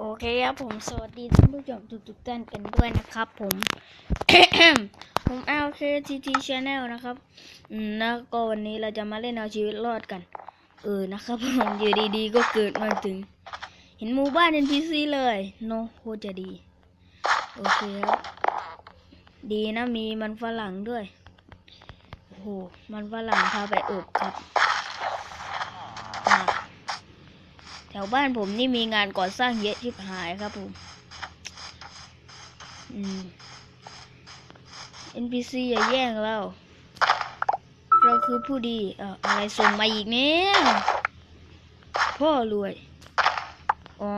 โอเคครับผมสวัสดีท่านผู้ชมทุกๆท่านกันด้วยนะครับผม ผม LKTT Channel นลนะครับอืมแล้วก็วันนี้เราจะมาเล่นเอาชีวิตรอดกัน เออนะครับผมอยู่ดีๆ ก็เกิดมาถึง เห็นหมู่บ้าน NPC เลยโนโคจะดี โอเคครับ ดีนะมีมันฝรั่งด้วย โอ้โห มันฝรั่งพาไปอบครับมา แถวบ้านผมนี่มีงานก่อสร้างเยอะชิบหายครับผม อืม NPC อย่าแย่งเรา เราคือผู้ดีอ่ออะไรส่งมาอีกเนี่ยพ่อรวย อ๋อ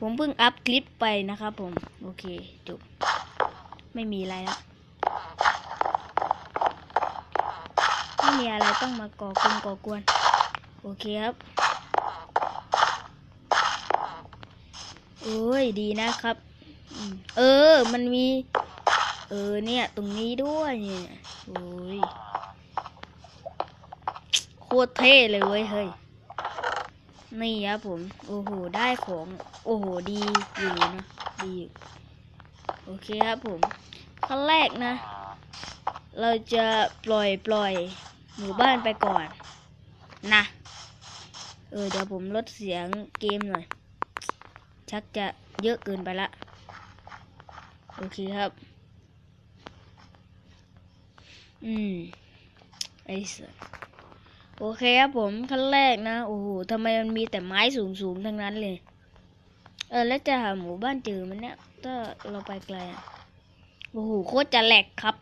ผมเพิ่งอัพคลิปไปนะครับผม โอเค จบ ไม่มีอะไรแล้วไม่มีอะไรต้องมาก่อกวนก่อกวน โอเคครับ โอ้ยดีนะครับ เออ มันมี เออเนี่ย ตรงนี้ด้วยเนี่ยโอ้ยโคตรเท่เลยเว้ยเฮ้ยนี่ครับผม โอ้โห ได้ของ โอ้โห ดีอยู่นะ ดีอยู่โอเคครับผม ขั้นแรกนะ เราจะปล่อยปล่อยหมู่บ้านไปก่อน นะ เออเดี๋ยวผมลดเสียงเกมหน่อย ชักจะเยอะเกินไปละ โอเคครับ อืม ไอ้สัสโอเคครับผมขั้นแรกนะ โอ้โหทำไมมันมีแต่ไม้สูงๆ ทั้งนั้นเลย เออ แล้วจะหาหมู่บ้านเจอมันเนี่ย ถ้าเราไปไกลอะโอ้โห โคตรจะแหลกครับ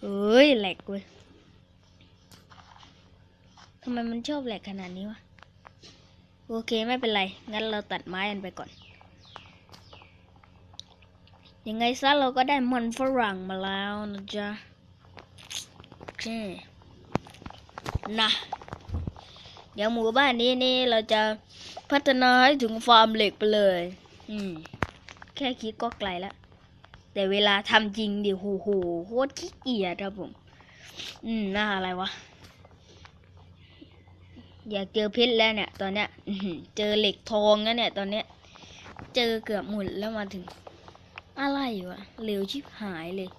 เฮ้ย แหลกเว้ยำไมมันชอบแหลกขนาดนี้วะ โอเคไม่เป็นไร งั้นเราตัดไม้กันไปก่อน ยังไงซะเราก็ได้มันฝรั่งมาแล้วนะจ๊ะโอเคนะเดี๋ยวหมู่บ้านนี้นี่เราจะพัฒนาให้ถึงฟาร์มเหล็กไปเลย อืม แค่คิดก็ไกลแล้ว แต่เวลาทำจริงดิโหโหโคตรขี้เกียจครับผม อืมน่าอะไรวะ อยากเจอเพชรแล้วเนี่ย ตอนเนี้ยเจอเหล็กทองแล้วเนี่ย ตอนเนี้ย เจอเกือบหมดแล้วมาถึง อะไรวะเร็วชิบหายเลย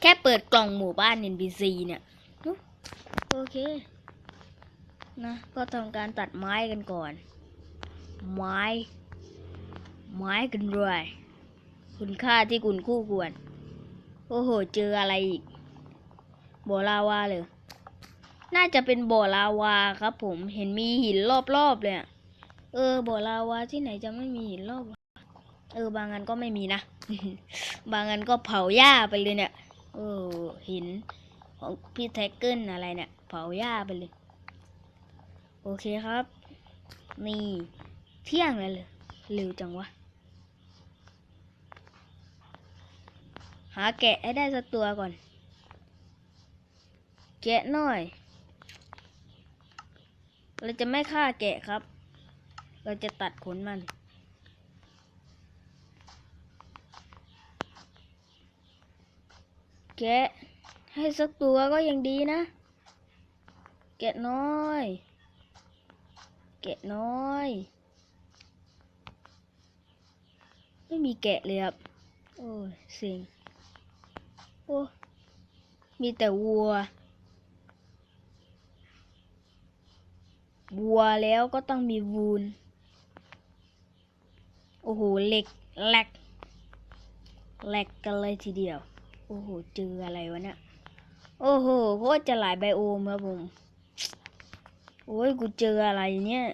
แค่เปิดกล่องหมู่บ้าน NPC เนี่ยอุ๊ยโอเค นะ ก็ทำการตัดไม้กันก่อน ไม้ ไม้กันด้วยคุณค่าที่คุณคู่ควร โอ้โห เจออะไรอีกบอลาวาเลย น่าจะเป็นบ่อลาวาครับผมเห็นมีหินรอบๆเลยเออบ่อลาวาที่ไหนจะไม่มีหินรอบเออบางอันก็ไม่มีนะ บางอันก็เผาหญ้าไปเลยเนี่ยเออหินของพี่แท็กเกิลอะไรเนี่ย เผาหญ้าไปเลย โอเคครับ นี่เที่ยงเลยเลยเร็วจังวะหาแกะให้ได้สักตัวก่อน แกะหน่อย เราจะไม่ฆ่าแกะครับ เราจะตัดขนมัน แกะให้สักตัวก็ยังดีนะ แกะน้อย แกะน้อย ไม่มีแกะเลยครับ โอ้ยสิงโอ้มีแต่วัว วัวแล้วก็ต้องมีวูน โอ้โหเหล็กแหลกแหลกกันเลยทีเดียว โอ้โห เจออะไรวะเนี่ย โอ้โหโคตรจะหลายไบโอมครับผม โอ้ย กูเจออะไรเนี่ย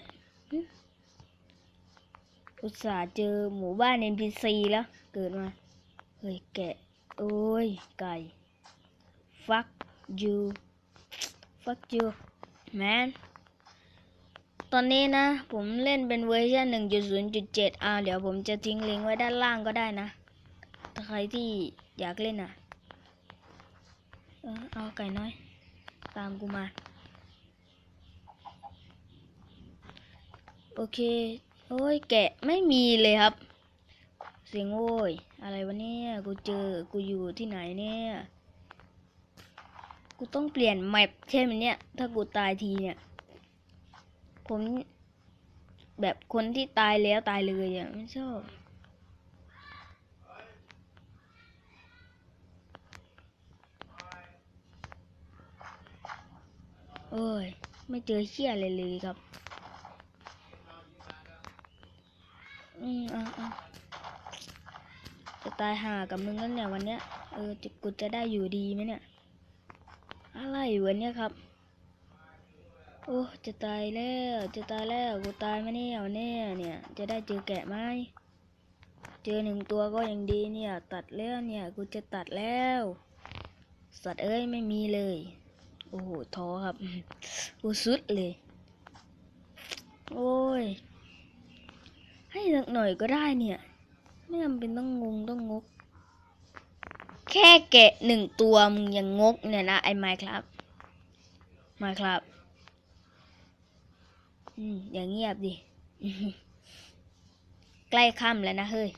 อุตส่าห์เจอหมู่บ้าน NPC แล้ว เกิดมา เฮ้ย แกะ โอ้ย ไก่ fuck you fuck you man ตอนนี้นะ ผมเล่นเป็นเวอร์ชัน1.0.7อ่าเดี๋ยวผมจะทิ้งลิงก์ไว้ด้านล่างก็ได้นะ ถ้าใครที่อยากเล่นอะ เออเอาไก่น้อย ตามกูมา โอเค โอ้ยแกะไม่มีเลยครับ เสียงโอ้ย อะไรวะเนี่ยกูเจอ กูอยู่ที่ไหนเนี่ย กูต้องเปลี่ยนแมปใช่ไหมเนี่ย ถ้ากูตายทีเนี่ย ผม แบบคนที่ตายแล้วตายเลยอะไม่ชอบโอ้ย ไม่เจอเชี่ยอะไรเลยครับ อืมอะอะจะตายห่ากับมึงแล้วเนี่ยวันเนี้ย เออจะกูจะได้อยู่ดีไหมเนี่ย อะไรอยู่วันเนี้ยครับ โอ้จะตายแล้วจะตายแล้วกูตายไหมเนี่ยวันเนี้ยเนี่ย จะได้เจอแกะไหมเจอหนึ่งตัวก็ยังดีเนี่ย ตัดแล้วเนี่ยกูจะตัดแล้ว สัตว์เอ้ยไม่มีเลย โอ้โหท้อครับกูสุดเลย โอ้ย ให้สักหน่อยก็ได้เนี่ย ไม่จำเป็นต้องงงต้องงก แค่แกะหนึ่งตัวมึงยังงกเนี่ยนะไอ้ไมค์ครับมาครับ อย่างเงียบดิ ใกล้ค่ำแล้วนะเฮ้ย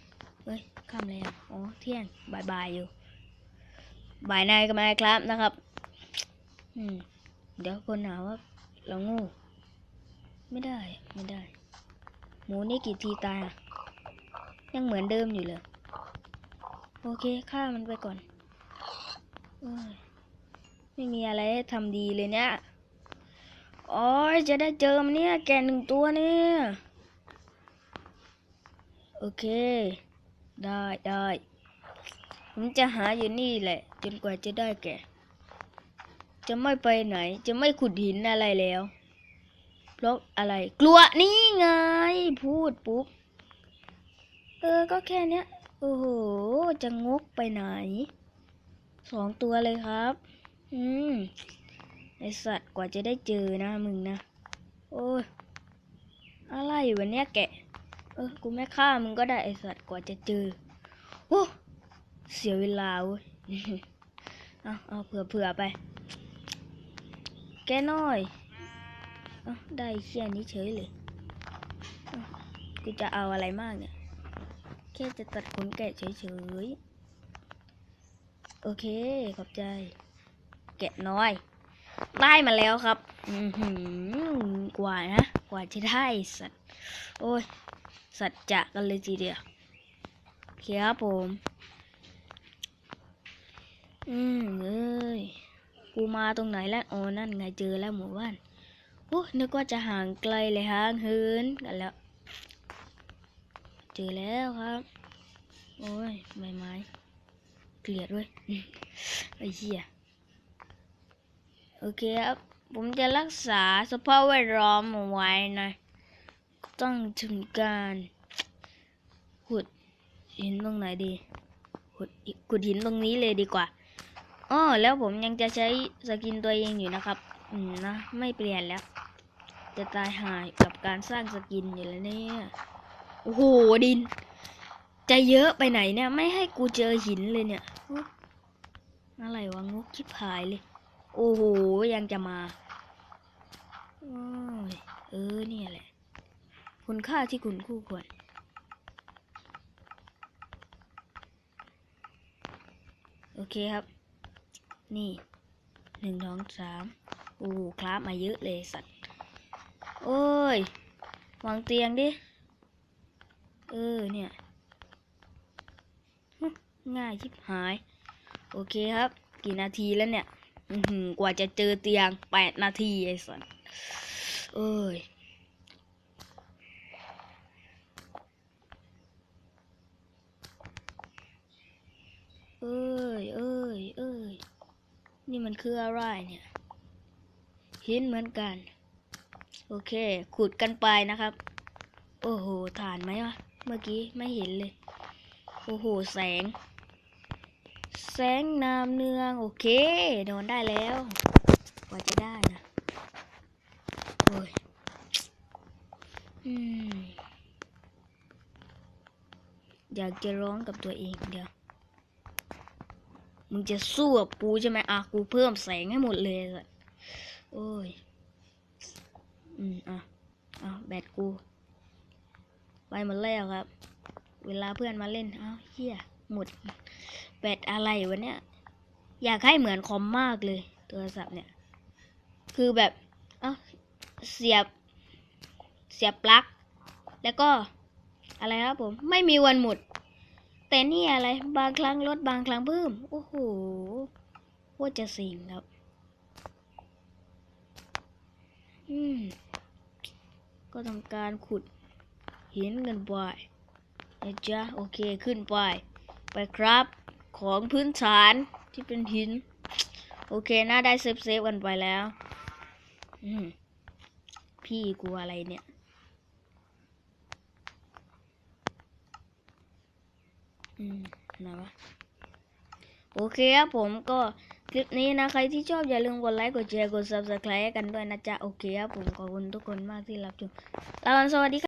เฮ้ยค่ำแล้วอ๋อเที่ยงบ่ายบายอยู่ บ่ายนายก็มาครับนะครับ อืม เดี๋ยวคนหาว่าเราโง่ ไม่ได้ ไม่ได้ หมูนี่กี่ทีตายยังเหมือนเดิมอยู่เลย โอเคฆ่ามันไปก่อนอไม่มีอะไรให้ทำดีเลยเนี่ย โอ้ยจะได้เจอมันเนี่ย แกหนึ่งตัวเนี่ย โอเค ได้ได้ผมจะหาอยู่นี่แหละ จนกว่าจะได้แกจะไม่ไปไหน จะไม่ขุดหินอะไรแล้วเพราะอะไร กลัวนี่ไง พูดปุ๊บ เออ ก็แค่เนี้ย โอ้โห จะงกไปไหน สองตัวเลยครับ อืม ไอสัตว์กว่าจะได้เจอนะมึงนะ โอ้ยอะไรวะเนี้ยแกะ เออกูไม่ฆ่ามึงก็ได้ไอสัตว์กว่าจะเจอโอ้เสียเวลาเว้ยเอาเอาเผื่อเผื่อไป แกน้อยเอาได้แค่นี้เฉยเลยกูจะเอาอะไรมากเนี่ย แค่จะตัดขนแกะเฉยๆ โอเค ขอบใจ แกะน้อย ได้มาแล้วครับ อือหือกว่านะ กว่าจะได้สัตว์ โอ้ย สัตว์จะกันเลยทีเดียวโอเคครับผม อืมเอ้ย กูมาตรงไหนแล้วอ๋อนั่นไงเจอแล้วหมู่บ้านโอ้นึกว่าจะห่างไกลเลยห่างเหินกันแล้ว เจอแล้วครับ โอ้ยใบไม้ เกลียดด้วยไอ้เหี้ย โอเคครับ ผมจะรักษาสภาพแวดล้อมเอาไว้นะต้องถึงการขุดหินตรงไหนดีขุดขุดหินตรงนี้เลยดีกว่าอ้อแล้วผมยังจะใช้สกินตัวเองอยู่นะครับ อืมนะ ไม่เปลี่ยนแล้ว จะตายหายกับการสร้างสกินอยู่แล้วเนี่ยโอ้โหดิน จะเยอะไปไหนเนี่ย ไม่ให้กูเจอหินเลยเนี่ยโอ้อะไรวะงกชิบหายเลย โอ้โห ยังจะมาโอ้ยเออเนี่ยแหละ คุณค่าที่คุณคู่ควรโอเคครับ นี่หนึ่งสองสามโอ้คลาบมาเยอะเลยสัตว์ โอ้ยวางเตียงดิ เออเนี่ยฮึง่ายชิบหาย โอเคครับ กี่นาทีแล้วเนี่ยอือหือ กว่าจะเจอเตียงแปดนาทีไอ้สัสเอ้ยเอ้ยเอ้ยเอ้ย นี่มันคืออะไรเนี่ยหินเหมือนกัน โอเค ขุดกันไปนะครับ โอ้โห ฐานไหมวะ เมื่อกี้ไม่เห็นเลย โอ้โห แสง แสงนามเนือง โอเค นอนได้แล้วกว่าจะได้นะโอ้ยอืมอยากจะร้องกับตัวเองเดี๋ยว มึงจะสู้กับกูใช่ไหมอะกูเพิ่มแสงให้หมดเลยสัสโอ้ย อืม อะ อะ แบตกู ไปหมดแล้วครับ เวลาเพื่อนมาเล่นเอ้าเฮีย หมดแบตอะไรวะเนี่ย อยากให้เหมือนคอมมากเลยโทรศัพท์เนี่ย คือแบบเอ้าเสียบ เสียบปลั๊กแล้วก็อะไรครับผม ไม่มีวันหมด แต่นี่อะไร บางครั้งลดบางครั้งเพิ่ม โอ้โหโคตรจะสิงครับ อืม ก็ทำการขุดหินกันไปนะจ๊ะ โอเคขึ้นไป ไปครับ ของพื้นฐานที่เป็นหิน โอเคน่าได้เซฟเซฟกันไปแล้ว อืมพี่กลัวอะไรเนี่ย อืมนะวะโอเคครับผมก็คลิปนี้นะ ใครที่ชอบอย่าลืมกดไลค์กดแชร์กด subscribe กันด้วยนะจ๊ะ โอเคครับผมขอบคุณทุกคนมากที่รับชมลากันสวัสดีครับ